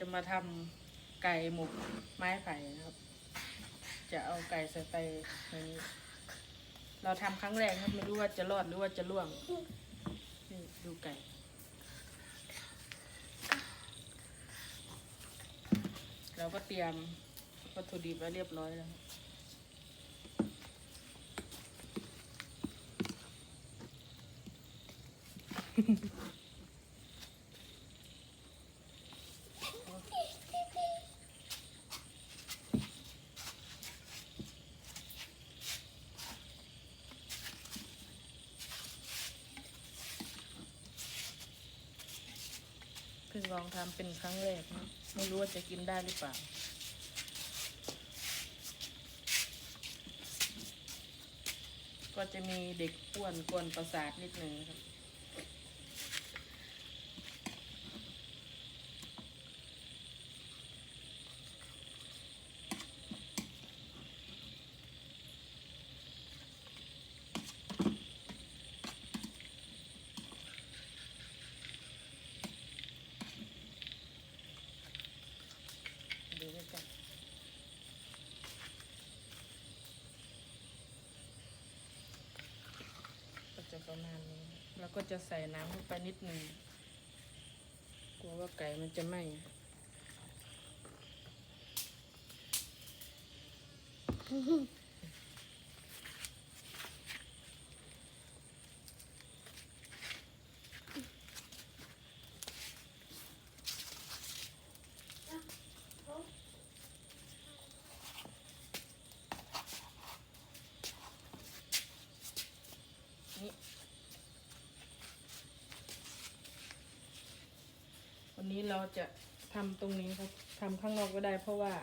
จะมาทำไก่หมกไม้ไผ่นะครับ จะเอาไก่ใส่ไปในนี้เราทำครั้งแรกครับไม่รู้ว่าจะรอดหรือว่าจะล่วงนี่ดูไก่เราก็เตรียมวัตถุดิบไว้เรียบร้อยแล้วครับ พิ่งลองทำเป็นครั้งแรกนะไม่รู้ว่าจะกินได้หรือเปล่า ก็จะมีเด็กป้วนกวนประสาทนิดหนึ่งครับ ดูด้วยกันก็จะ ประมาณนี้ แล้วก็จะใส่น้ำเข้าไปนิดหนึ่งกลัวว่าไก่มันจะไหม้นี่ วันนี้เราจะทำตรงนี้ครับทำข้างนอกก็ได้ เพราะว่า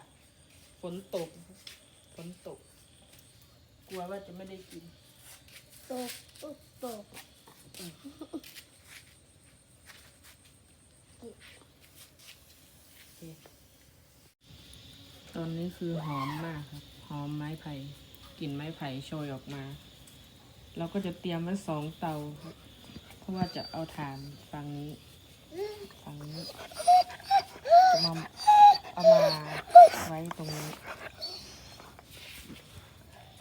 ฝนตกครับฝนตก กลัวว่าจะไม่ได้กิน ตกตกตกโอเคตอนนี้คือหอมมากครับ หอมไม้ไผ่กลิ่นไม้ไผ่โชยออกมา เราก็จะเตรียมไว้สองเตาครับเพราะว่าจะเอาถ่านฝั่งนี้ ฝั่งนี้จะมาเอามาไว้ตรงนี้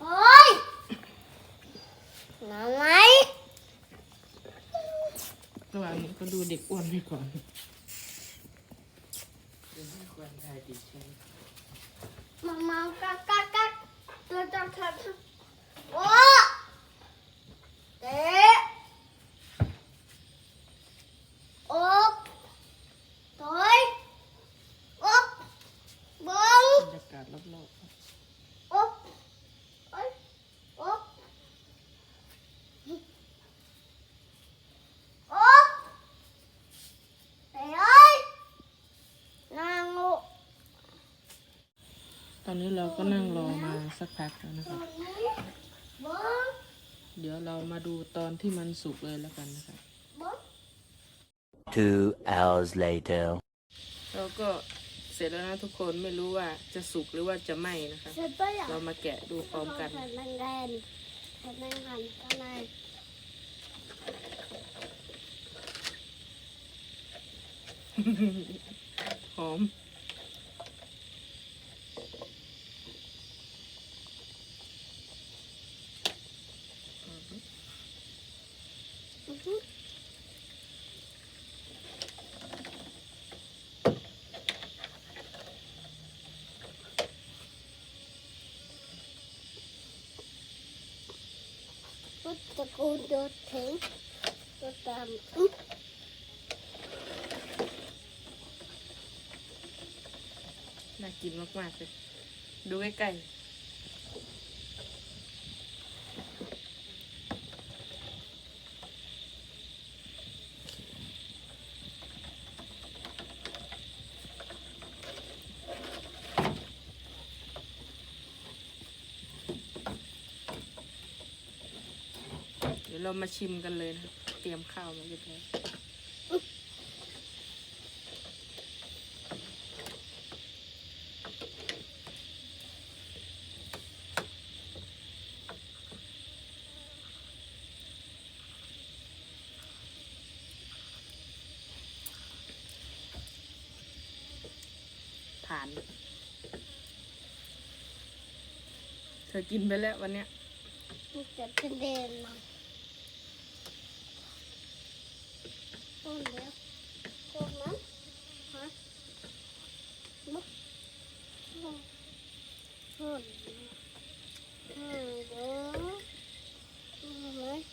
โอ้ยมาไหมระหว่างนี้ก็ดูเด็กอ้วนไปก่อนเดี๋ยวให้ควรถ่ายติดเชื้อมามากักกักกักตัวตัวตัวโอ้เตะโอ๊บถอยโอ๊บบัง บรรยากาศรอบๆครับ โอ๊บโอ๊ยโอ๊บโอ๊บเฮ้ยนางโง่ ตอนนี้เราก็นั่งรอมาสักพักแล้วนะครับบังเดี๋ยวเรามาดูตอนที่มันสุกเลยแล้วกันนะครับบัง Two hours later. เราก็เสร็จแล้วนะทุกคนไม่รู้ว่าจะสุกหรือว่าจะไหม้นะครับฉันก็อยากเรามาแกะดูพร้อมกันแผ่นแรงๆแผ่นแรงๆข้างในหอม อื้อหือพุทธกูลโดดถึงตัวตามอื้อ น่ากินมากๆ เรามาชิมกันเลยนะครับเตรียมข้าวมาเรียบร้อยานเธอกินไปแล้ววันเนี้ยมันจะเป็นเดนมาต้นเดียวต้นนั้นฮะมุกต้นต้นเดี๋ยวเอาไหม อ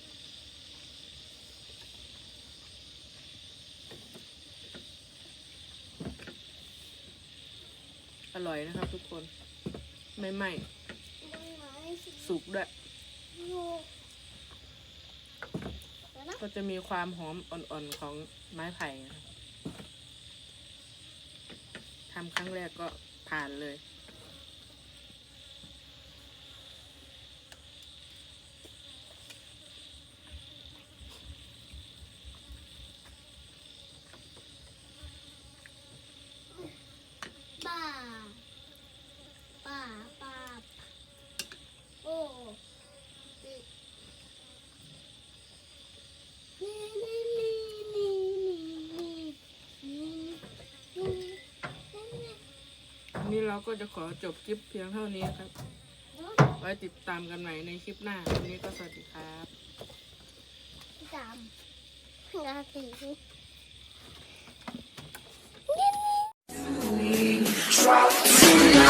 ร่อยนะครับทุกคน ไม่ไหม้สุกด้วย ก็จะมีความหอมอ่อนๆของไม้ไผ่นะครับทำครั้งแรกก็ผ่านเลย วันนี้เราก็จะขอจบคลิปเพียงเท่านี้ครับ ไว้ติดตามกันใหม่ในคลิปหน้า วันนี้ก็สวัสดีครับสามราศี Drop